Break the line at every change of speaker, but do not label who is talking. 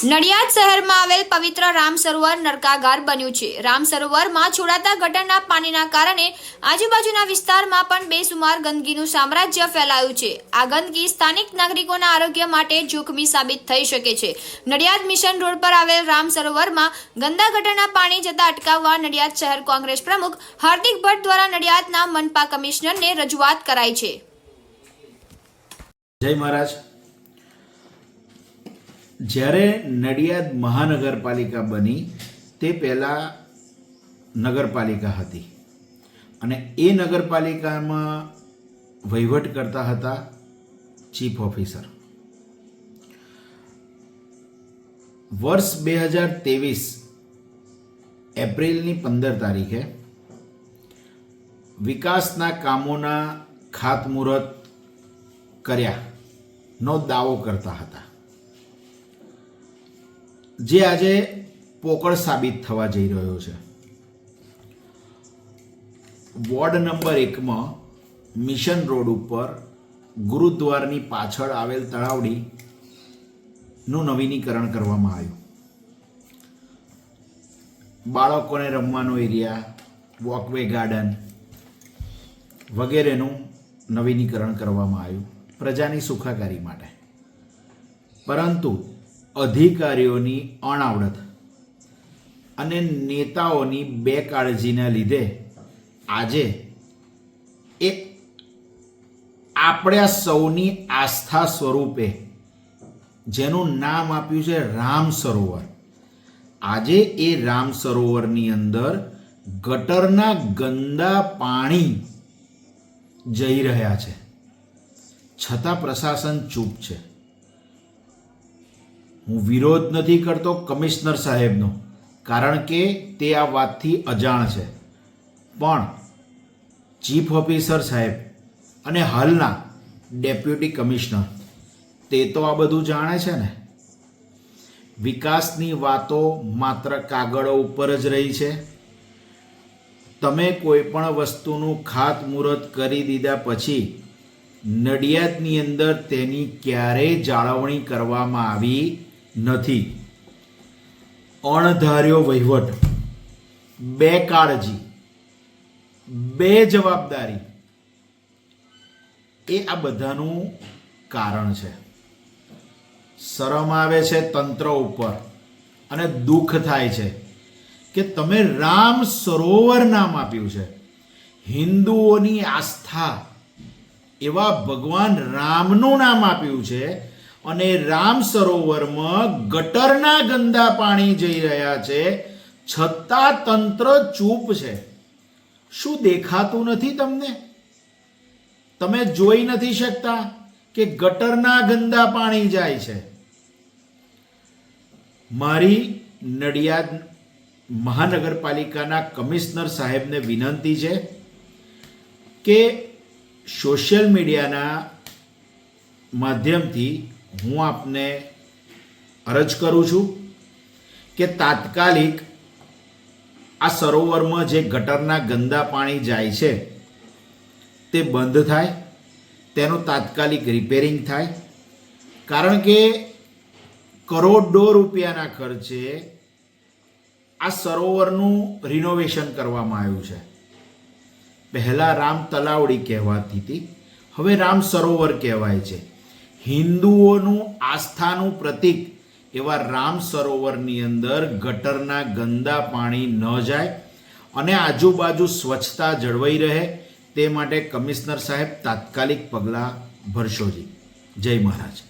નડિયાદ શહેરમાં આવેલ પવિત્ર રામ સરોવર નરકાગાર બન્યું છે. રામ સરોવરમાં છોડાતા ગટરના પાણીના કારણે આજુબાજુના વિસ્તારમાં પણ બેસુમાર ગંદકીનું સામ્રાજ્ય ફેલાયું છે. આ ગંદકી સ્થાનિક નાગરિકોના આરોગ્ય માટે જોખમી સાબિત થઈ શકે છે. નડિયાદ મિશન રોડ પર આવેલ રામ સરોવરમાં ગંદા ગટરના પાણી જતા અટકાવવા નડિયાદ શહેર કોંગ્રેસ પ્રમુખ હાર્દિક ભટ્ટ દ્વારા નડિયાદના મનપા કમિશનરને રજૂઆત કરાઈ છે.
જય મહારાજ. જ્યારે નડિયાદ મહાનગરપાલિકા બની, તે પહેલાં નગરપાલિકા હતી. અને એ નગરપાલિકામાં વહીવટ કરતા હતા ચીફ ઓફિસર. વર્ષ બે હજાર ત્રેવીસ એપ્રિલની પંદર તારીખે વિકાસના કામોના ખાતમુહૂર્ત કર્યા નો દાવો કરતા હતા. જે આજે પોકળ સાબિત થવા જઈ રહ્યો છે. વોર્ડ નંબર એકમાં મિશન રોડ ઉપર ગુરુદ્વારની પાછળ આવેલ તળાવડી નું નવીનીકરણ કરવામાં આવ્યું. બાળકોને રમવાનો એરિયા, વોકવે ગાર્ડન વગેરેનું નવીનીકરણ કરવામાં આવ્યું પ્રજાની સુખાકારી માટે. પરંતુ અધિકારીઓની અણાવડત અને નેતાઓની બેકાળજીના લીધે આજે એક આપણા સૌની આસ્થા સ્વરૂપે જેનું નામ આપ્યું છે રામ સરોવર. આજે એ રામ સરોવરની અંદર ગટરના ગંદા પાણી જઈ રહ્યા છે. છતાં પ્રશાસન ચૂપ છે. હું વિરોધ નથી કરતો કમિશનર સાહેબનો, કારણ કે તે આ વાતથી અજાણ છે. પણ ચીફ ઓફિસર સાહેબ અને હાલના ડેપ્યુટી કમિશનર, તે તો આ બધું જાણે છે ને? વિકાસની વાતો માત્ર કાગળો ઉપર જ રહી છે. તમે કોઈ પણ વસ્તુનું ખાતમુહૂર્ત કરી દીધા પછી નડિયાદની અંદર તેની ક્યારેય જાળવણી કરવામાં આવી નથી. અણધાર્યો વહીવટ. બે કાળજી. બે જવાબદારી. એ આ બધાનું કારણ છે. શરમ આવે છે તંત્ર ઉપર અને દુઃખ થાય છે કે તમે રામ સરોવર નામ આપ્યું છે. હિન્દુઓની આસ્થા એવા ભગવાન રામનું નામ આપ્યું છે અને રામ સરોવરમાં ગટરના ગંદા પાણી જઈ રહ્યા છે. છતાં તંત્ર ચૂપ છે. શું દેખાતું નથી તમને? તમે જોઈ નથી શકતા કે ગટરના ગંદા પાણી જાય છે. મારી નડિયાદ મહાનગરપાલિકાના કમિશનર સાહેબને વિનંતી છે કે સોશિયલ મીડિયાના માધ્યમથી હું આપને અરજ કરું છું કે તાત્કાલિક આ સરોવરમાં જે ગટરના ગંદા પાણી જાય છે, તે બંધ થાય, તેનું તાત્કાલિક રિપેરિંગ થાય. કારણ કે કરોડો રૂપિયાના ખર્ચે આ સરોવરનું રિનોવેશન કરવામાં આવ્યું છે. પહેલાં રામ તલાવડી કહેવાતી હતી, હવે રામ સરોવર કહેવાય છે. હિન્દુઓનું આસ્થાનું પ્રતીક એવા રામ સરોવરની અંદર ગટરના ગંદા પાણી ન જાય અને આજુબાજુ સ્વચ્છતા જળવાઈ રહે તે માટે કમિશનર સાહેબ તાત્કાલિક પગલાં ભરશોજી જય મહારાજ.